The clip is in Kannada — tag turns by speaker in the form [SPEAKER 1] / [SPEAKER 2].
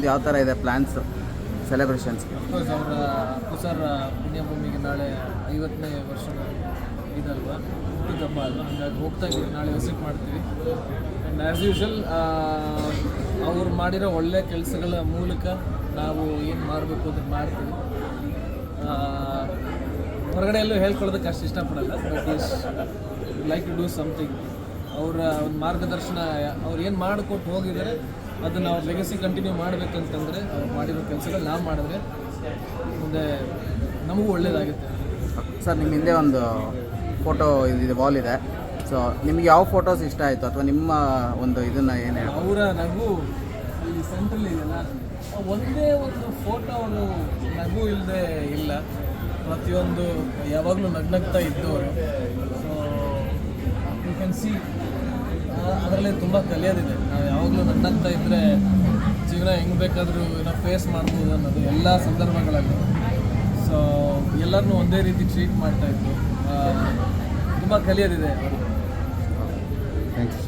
[SPEAKER 1] ನಿಮ್ದು ಯಾವ ಥರ ಇದೆ ಪ್ಲ್ಯಾನ್ಸ್ ಸೆಲೆಬ್ರೇಷನ್ಸ್ಗೆ
[SPEAKER 2] ಅಫ್ಕೋರ್ಸ್ ಅವರ ಸರ್ ಪುಣ್ಯಭೂಮಿಗೆ ನಾಳೆ ಐವತ್ತನೇ ವರ್ಷದ ಇದಲ್ವಾ? ಹುಟ್ಟಿದಬ್ಬ ಅಲ್ವಾ ಹಾಗಾಗಿ ಹೋಗ್ತಾ ಇದ್ದೀವಿ. ನಾಳೆ ವಿಸಿಟ್ ಮಾಡ್ತೀವಿ. ಆ್ಯಂಡ್ ಆ್ಯಸ್ ಯೂಶಲ್ ಅವ್ರು ಮಾಡಿರೋ ಒಳ್ಳೆ ಕೆಲಸಗಳ ಮೂಲಕ ನಾವು ಏನು ಮಾಡಬೇಕು ಅಂತ ಮಾಡ್ತೀವಿ. ಹೊರಗಡೆ ಎಲ್ಲೂ ಹೇಳ್ಕೊಳ್ಳೋದಕ್ಕೆ ಅಷ್ಟು ಇಷ್ಟಪಡಲ್ಲ. But is like to do something ಅವರ ಒಂದು ಮಾರ್ಗದರ್ಶನ, ಅವ್ರು ಏನು ಮಾಡಿಕೊಟ್ಟು ಹೋಗಿದ್ದಾರೆ ಅದನ್ನು ಅವ್ರ ಲೆಗಸಿ ಕಂಟಿನ್ಯೂ ಮಾಡಬೇಕಂತಂದರೆ ಅವ್ರು ಮಾಡಿರೋ ಕೆಲಸಗಳು ನಾವು ಮಾಡಿದ್ರೆ ಮುಂದೆ ನಮಗೂ ಒಳ್ಳೆಯದಾಗುತ್ತೆ
[SPEAKER 1] ಸರ್ ನಿಮ್ಮ ಹಿಂದೆ ಒಂದು ಫೋಟೋ ಇದೆ ವಾಲ್ ಇದೆ. ಸೊ ನಿಮ್ಗೆ ಯಾವ ಫೋಟೋಸ್ ಇಷ್ಟ ಆಯಿತು? ಅಥವಾ ನಿಮ್ಮ ಒಂದು ಇದನ್ನು ಏನು
[SPEAKER 2] ಅವರ ನಗು ಈ ಸೆಂಟ್ರಲ್ ಇದೆಯಲ್ಲ ಒಂದೇ ಒಂದು ಫೋಟೋ ಅವರು ನಗು ಇಲ್ಲದೆ ಇಲ್ಲ. ಪ್ರತಿಯೊಂದು ಯಾವಾಗಲೂ ನಗ್ನಗ್ತಾ ಇದ್ದವರು. ಸೊ ಯು ಕ್ಯಾನ್ ಸಿ ಅದರಲ್ಲೇ ತುಂಬ ಕಲಿಯೋದಿದೆ. ನಾವು ಯಾವಾಗಲೂ ನಗ್ನಗ್ತಾ ಇದ್ದರೆ ಜೀವನ ಹೆಂಗೆ ಬೇಕಾದರೂ ಏನೋ ಫೇಸ್ ಮಾಡ್ಬೋದು ಅನ್ನೋದು ಎಲ್ಲ ಸಂದರ್ಭಗಳಲ್ಲಿ. ಸೊ ಎಲ್ಲರನ್ನೂ ಒಂದೇ ರೀತಿ ಟ್ರೀಟ್ ಮಾಡ್ತಾಯಿದ್ರು ತುಂಬ ಕಲಿಯೋದಿದೆ. ಅವರು
[SPEAKER 1] ಥ್ಯಾಂಕ್ಸ್